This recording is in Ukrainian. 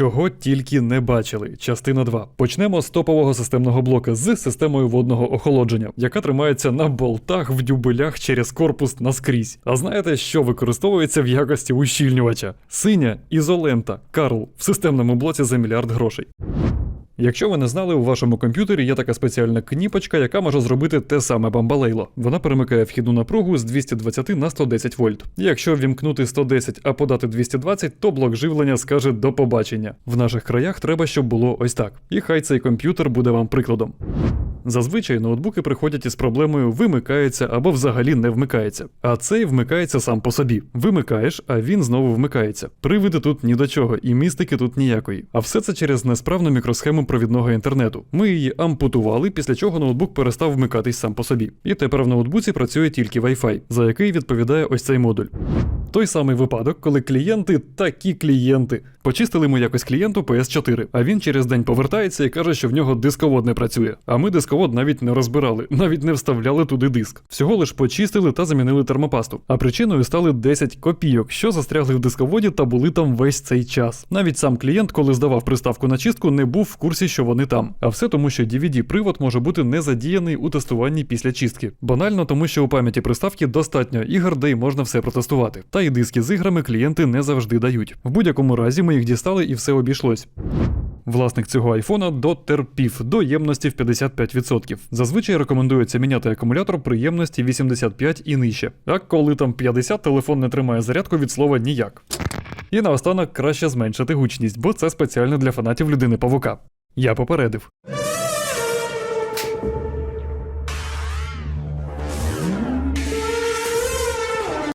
Чого тільки не бачили. Частина 2. Почнемо з топового системного блока з системою водного охолодження, яка тримається на болтах в дюбелях через корпус наскрізь. А знаєте, що використовується в якості ущільнювача? Синя ізолента Карл в системному блоці за мільярд грошей. Якщо ви не знали, у вашому комп'ютері є така спеціальна кніпочка, яка може зробити те саме бамбалейло. Вона перемикає вхідну напругу з 220 на 110 вольт. Якщо вімкнути 110, а подати 220, то блок живлення скаже до побачення. В наших краях треба, щоб було ось так. І хай цей комп'ютер буде вам прикладом. Зазвичай ноутбуки приходять із проблемою вимикається або взагалі не вмикається. А цей вмикається сам по собі. Вимикаєш, а він знову вмикається. Привиди тут ні до чого, і містики тут ніякої. А все це через несправну мікросхему провідного інтернету. Ми її ампутували, після чого ноутбук перестав вмикатись сам по собі. І тепер в ноутбуці працює тільки Wi-Fi, за який відповідає ось цей модуль. Той самий випадок, коли клієнти такі клієнти. Почистили ми якось клієнту PS4, а він через день повертається і каже, що в нього дисковод не працює. А ми дисковод навіть не розбирали, навіть не вставляли туди диск. Всього лиш почистили та замінили термопасту. А причиною стали 10 копійок, що застрягли в дисководі та були там весь цей час. Навіть сам клієнт, коли здавав приставку на чистку, не був в курсі, що вони там. А все тому, що DVD-привод може бути не задіяний у тестуванні після чистки. Банально тому, що у пам'яті приставки достатньо ігор, де й можна все протестувати. Та й диски з іграми клієнти не завжди дають. В будь-якому разі ми їх дістали і все обійшлось. Власник цього айфона дотерпів до ємності в 55%. Зазвичай рекомендується міняти акумулятор при ємності 85 і нижче. А коли там 50, телефон не тримає зарядку від слова ніяк. І наостанок краще зменшити гучність, бо це спеціально для фанатів людини павука. Я попередив.